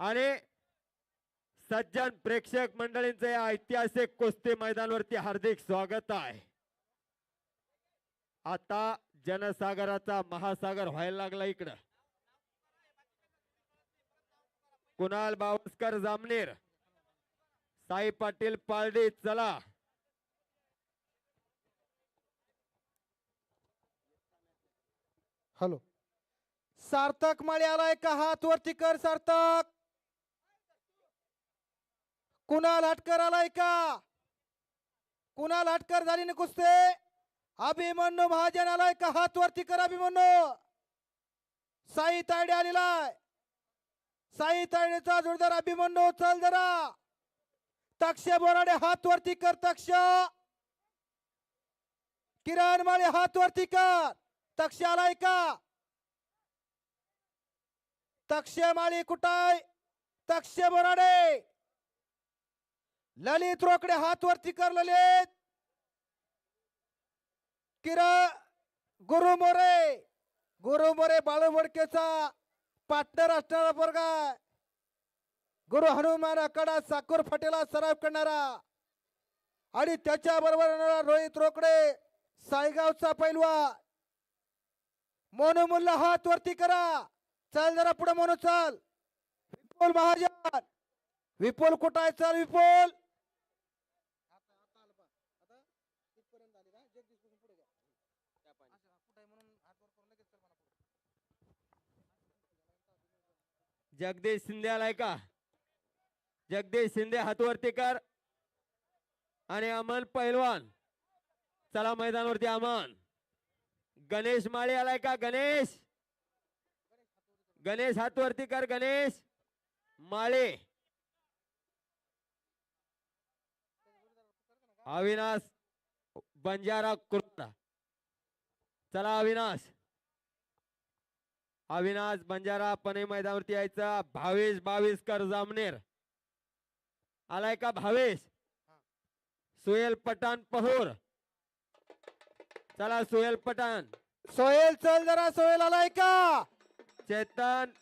आणि सज्जन प्रेक्षक मंडळींचे या ऐतिहासिक कुस्ती मैदानवरती हार्दिक स्वागत आहे. आता जनसागराचा महासागर व्हायला लागला इकडं. कुणाल बावस्कर जामनेर साई पाटील पारडी चला. हॅलो. सार्थक माळी आलाय का? हात वरती कर सार्थक. कुणाल हटकर आलाय का? कुणाल हटकर झाली ना कुस्ते? अभिमन्यू महाजन आलाय का? हात वरती कर अभिमन्यू. साई तायडे आलेला आहे. साई तायडेचा जोरदार अभिमन्यू चल जरा. तक्ष बोराडे हात वरती कर तक्ष. किरण माळे हात वरती कर. तक्ष आलाय का? तक्ष माळी कुठाय तक्ष बोराडे. ललित रोकडे हात वरती कर ललित. किरा गुरु मोरे. गुरु मोरे बाळू मोडकेचा पार्टनर असणारा पोरगा गुरु हनुमान आकडा साकूर फाटेला सराव करणारा आणि त्याच्या बरोबर रोहित रोकडे सायगावचा पैलवा. मोनू मुल्ला हात वरती करा. चल जरा पुढे मोनू चाल. विपुल महाजन. विपुल कुठं आहे चाल विपुल? जगदीश शिंदे आलाय का? जगदीश शिंदे हातवरती कर. आणि अमन पैलवान. चला मैदानावरती अमन. गणेश माळी आलाय का? गणेश! गणेश हातवरती कर गणेश! माळे! अविनाश बंजारा कुर्ता चला अविनाश! अविनाश बंजारा पणे मैदानावरती यायचा. भावेश बावीस कर जामनेर. आलाय का भावेश? सुहेल पठाण पहोर. चला सुहेल पठाण. सोहेल चल जरा सोहेल आलाय का? चेतन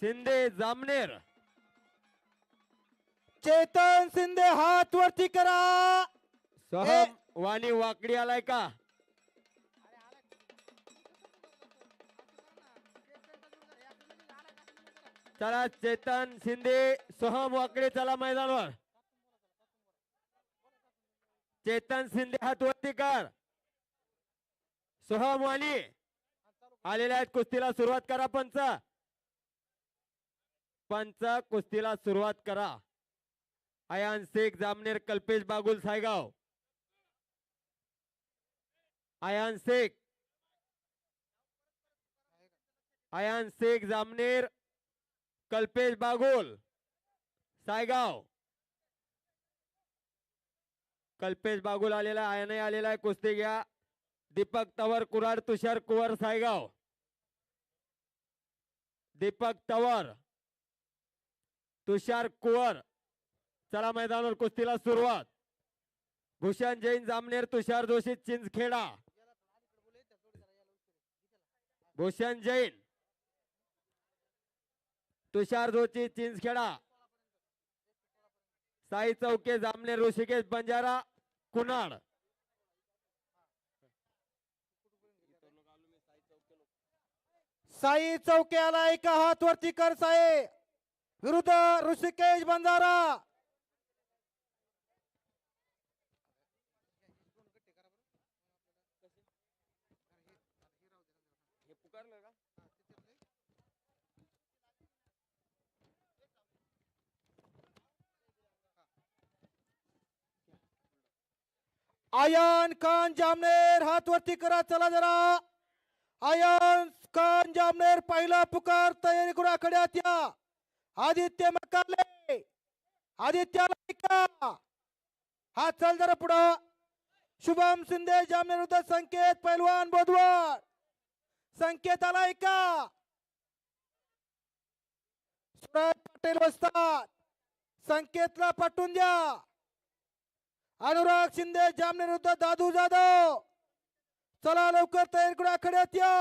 शिंदे जामनेर. चेतन शिंदे हात वरती करा. सोहम वाणी वाकडी आलाय का? चला चेतन शिंदे सोहम वाकडे चला मैदानावर. चेतन शिंदे हातवरती कर. सोहम वाली आलेल्या आहेत कुस्तीला सुरुवात करा पंच. पंच कुस्तीला सुरुवात करा. अयान शेख जामनेर कल्पेश बागुल सायगाव. अयान शेख. अयान शेख जामनेर कल्पेश बागुल सायगाव. कल्पेश बागुल आलेला आहे नाही आलेला आहे कुस्ती घ्या. दीपक तवर कुराड तुषार कुवर सायगाव. दीपक तवर तुषार कुवर. चला मैदानावर कुस्तीला सुरुवात. भूषण जैन जामनेर तुषार जोशी चिंचखेडा. भूषण जैन. तुषार जोशी चिंचखेडा. साई चौके जामनेर ऋषिकेश बंजारा कुनाड. साई चौके आला एका हात वरती कर साई विरुद्ध ऋषिकेश बंजारा. आयन खान जामनेर हात वरती करा चला जरा. आयन खान जामनेर पहिला पुकार तयारी करू आखाड्यात या आदित्य मकाले. आदित्याला का हा चल जरा पुढं. शुभम शिंदे जामनेर विरुद्ध संकेत पैलवान बोधवाड. संकेत ऐका का? सुरज पटेल बसतात. संकेतला पाठवून द्या. अनुराग शिंदे जामनेर विरुद्ध दादू जाधव. चला लवकर तयार करू आखाड्यात या